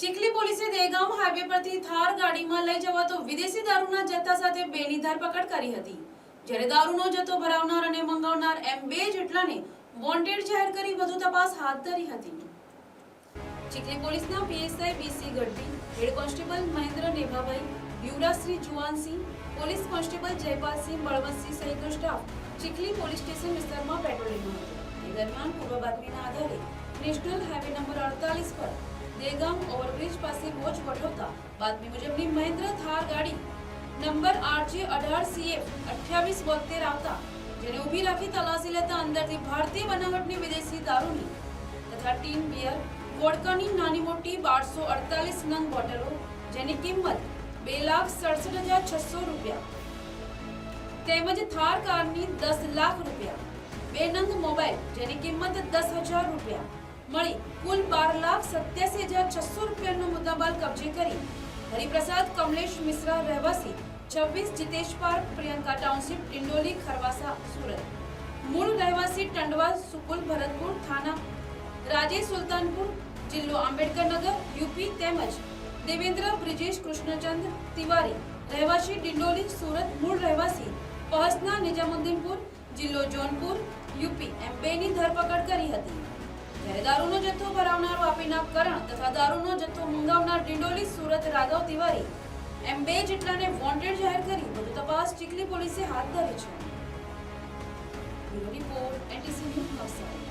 ચીખલી પોલીસે દેગામ હાઈવે પરથી થાર ગાડીમાં લઈ જવાતો વિદેશી દારૂના જથ્થા સાથે બેની ધરપકડ કરી હતી. જ્યારે દારૂનો જથ્થો ભરાવનાર અને મંગાવનાર એમ બે જેટલાને વોન્ટેડ જાહેર કરી વધુ તપાસ હાથ ધરી હતી. ચીખલી પોલીસના PSI BC Gadhvi, head constable Mahendra Nebhabhai Yuvrajshri Juvansinh, police constable Jaypalsinh Balvantsinh સહિતનો સ્ટાફ ચીખલી પોલીસ સ્ટેશન વિસ્તારમાં પેટ્રોલિંગમાં હતો. દરમિયાન પૂર્વ બાતમીના આધારે નેશનલ હાઈવે નંબર અડતાલીસ પર દેગામ ઓવરબ્રિજ પાસે મોજ ગોઠવતા બાતમી મુજબની મહેન્દ્ર થાર ગાડી નંબર આરજે અઢાર સીએફ અઠ્યાવીસ બોતેર આવતા, જેને ઊભી રાખી તલાશી લેતા અંદરથી ભારતીય બનાવટની વિદેશી દારૂની તથા ટીન બિયર, વોડકાની નાની મોટી બારસો અડતાલીસ નંગ બોટલો, જેની કિંમત બે લાખ સડસઠ હજાર છસો રૂપિયા. તેમજ થાર કારની દસ લાખ રૂપિયા. બે નંગ મોબાઈલ, જેની કિંમત દસ હજાર રૂપિયા. મળી કુલ બાર લાખ સત્યાસી હજાર છસો રૂપિયાનો મુદ્દામાલ કબજે કરી. હરિપ્રસાદ, કમલેશ મિશ્રા રહેવાસી છવ્વીસ જીતેશ પાર્ક, પ્રિયંકા ટાઉનશીપ ડિંડોલી ખરવાસા, સુરત. મૂળ રહેવાસી ટંડવા સુકુલ, ભરતપુર થાના. રાજેશ સુલતાનપુર, જિલ્લો આંબેડકરનગર યુપી તેમજ દેવેન્દ્ર, બ્રિજેશ કૃષ્ણચંદ્ર તિવારી. રહેવાસી ડિંડોલી સુરત. મૂળ રહેવાસી પહસના નિજામુદ્દીનપુર, જિલ્લો જોનપુર, યુપી. એમ બેની ધરપકડ કરી હતી. જ્યારે દારૂનો જથ્થો ભરાવનારો વાપીના કરણ તથા દારૂનો જથ્થો મંગાવનાર ડિંડોલી સુરત રાઘવ તિવારી એમ બે જેટલાને વોન્ટેડ જાહેર કરી વધુ તપાસ ચીખલી પોલીસે હાથ ધરી છે. Report, NTC news Navsari.